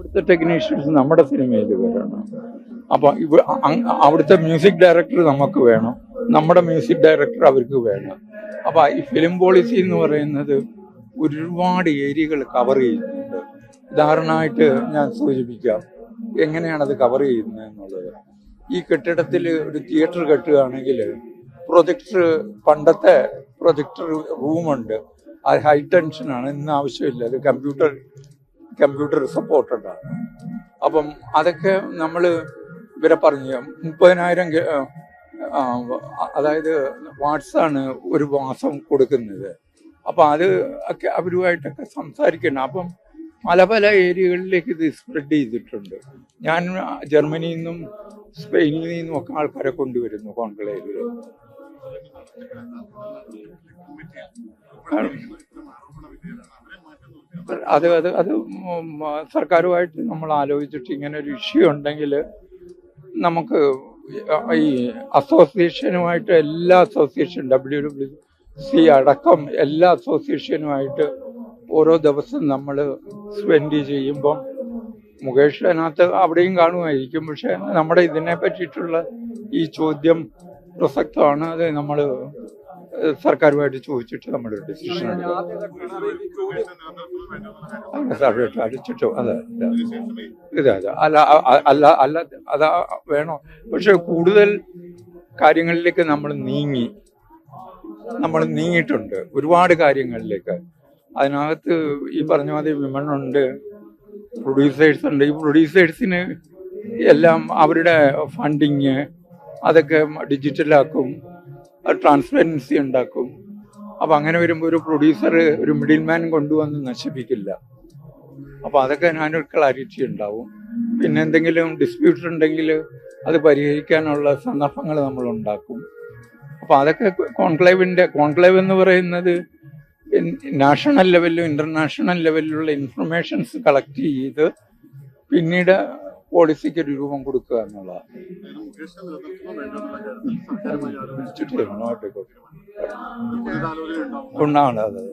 അവിടുത്തെ ടെക്നീഷ്യൻസ് നമ്മുടെ സിനിമയിൽ വരണം. അപ്പൊ ഇവ അവിടുത്തെ മ്യൂസിക് ഡയറക്ടർ നമുക്ക് വേണം. നമ്മുടെ മ്യൂസിക് ഡയറക്ടർ അവർക്ക് വേണം. അപ്പൊ ഈ ഫിലിം പോളിസി എന്ന് പറയുന്നത് ഒരുപാട് ഏരിയകൾ കവർ ചെയ്യുന്നുണ്ട്. ഉദാഹരണമായിട്ട് ഞാൻ സൂചിപ്പിക്കാം. എങ്ങനെയാണ് അത് കവർ ചെയ്യുന്നത് എന്നുള്ളത്. ഈ കെട്ടിടത്തിൽ ഒരു തിയേറ്റർ കെട്ടുകയാണെങ്കിൽ പ്രൊജക്ടർ പണ്ടത്തെ പ്രൊജക്ടർ റൂമുണ്ട് അത് ഹൈ ടെൻഷനാണ് ഇന്ന് ആവശ്യമില്ല. അത് കമ്പ്യൂട്ടർ കമ്പ്യൂട്ടർ സപ്പോർട്ട് ഉണ്ടാകും. അപ്പം അതൊക്കെ നമ്മൾ ഇവരെ പറഞ്ഞു മുപ്പതിനായിരം അതായത് വാട്സാണ് ഒരു മാസം കൊടുക്കുന്നത്. അപ്പം അത് ഒക്കെ അവരുമായിട്ടൊക്കെ സംസാരിക്കണം അപ്പം പല പല ഏരിയകളിലേക്ക് ഇത് സ്പ്രെഡ് ചെയ്തിട്ടുണ്ട്. ഞാൻ ജർമ്മനിയിൽ നിന്നും സ്പെയിനിൽ നിന്നും ഒക്കെ ആൾക്കാരെ കൊണ്ടുവരുന്നു കോൺക്ലേവിൽ അത് അത് അത് സർക്കാരുമായിട്ട് നമ്മൾ ആലോചിച്ചിട്ട് ഇങ്ങനെ ഒരു ഇഷ്യൂ ഉണ്ടെങ്കിൽ നമുക്ക് ഈ അസോസിയേഷനുമായിട്ട് എല്ലാ അസോസിയേഷൻ ഡബ്ല്യു ഡബ്ല്യു സി അടക്കം എല്ലാ അസോസിയേഷനുമായിട്ട് ഓരോ ദിവസം നമ്മൾ സ്പെൻഡ് ചെയ്യുമ്പം മുകേഷ് അതിനകത്ത് അവിടെയും കാണുമായിരിക്കും. പക്ഷെ നമ്മുടെ ഇതിനെ പറ്റിയിട്ടുള്ള ഈ ചോദ്യം പ്രസക്തമാണ്. അത് നമ്മൾ സർക്കാരുമായിട്ട് ചോദിച്ചിട്ട് നമ്മൾ ഡിസിഷൻ അടിച്ചിട്ടോ. അതെ അതെ. ഇതെ അതെ. അല്ല അല്ല അല്ല അതാ വേണോ? പക്ഷെ കൂടുതൽ കാര്യങ്ങളിലേക്ക് നമ്മൾ നീങ്ങി. നമ്മൾ നീങ്ങിയിട്ടുണ്ട് ഒരുപാട് കാര്യങ്ങളിലേക്ക്. അതിനകത്ത് ഈ പറഞ്ഞ മാതിരി ഉണ്ട് പ്രൊഡ്യൂസേഴ്സ് ഉണ്ട്. ഈ പ്രൊഡ്യൂസേഴ്സിന് എല്ലാം അവരുടെ ഫണ്ടിങ് അതൊക്കെ ഡിജിറ്റലാക്കും ട്രാൻസ്പെറൻസി ഉണ്ടാക്കും. അപ്പം അങ്ങനെ വരുമ്പോൾ ഒരു പ്രൊഡ്യൂസർ ഒരു മിഡിൽ മാൻ കൊണ്ടുവന്ന് നശിപ്പിക്കില്ല. അപ്പോൾ അതൊക്കെ ഞാനൊരു ക്ലാരിറ്റി ഉണ്ടാവും. പിന്നെ എന്തെങ്കിലും ഡിസ്പ്യൂട്ട് ഉണ്ടെങ്കിൽ അത് പരിഹരിക്കാനുള്ള സന്ദർഭങ്ങൾ നമ്മൾ ഉണ്ടാക്കും. അപ്പോൾ അതൊക്കെ കോൺക്ലേവിന്റെ കോൺക്ലേവ് എന്ന് പറയുന്നത് നാഷണൽ ലെവലിലും ഇന്റർനാഷണൽ ലെവലിലുള്ള ഇൻഫർമേഷൻസ് കളക്ട് ചെയ്ത് പിന്നീട് പോളിസിക്ക് ഒരു രൂപം കൊടുക്കുക എന്നുള്ളതാണ്. വിളിച്ചിട്ട് അത്. ഉണ്ടാവണം അതെ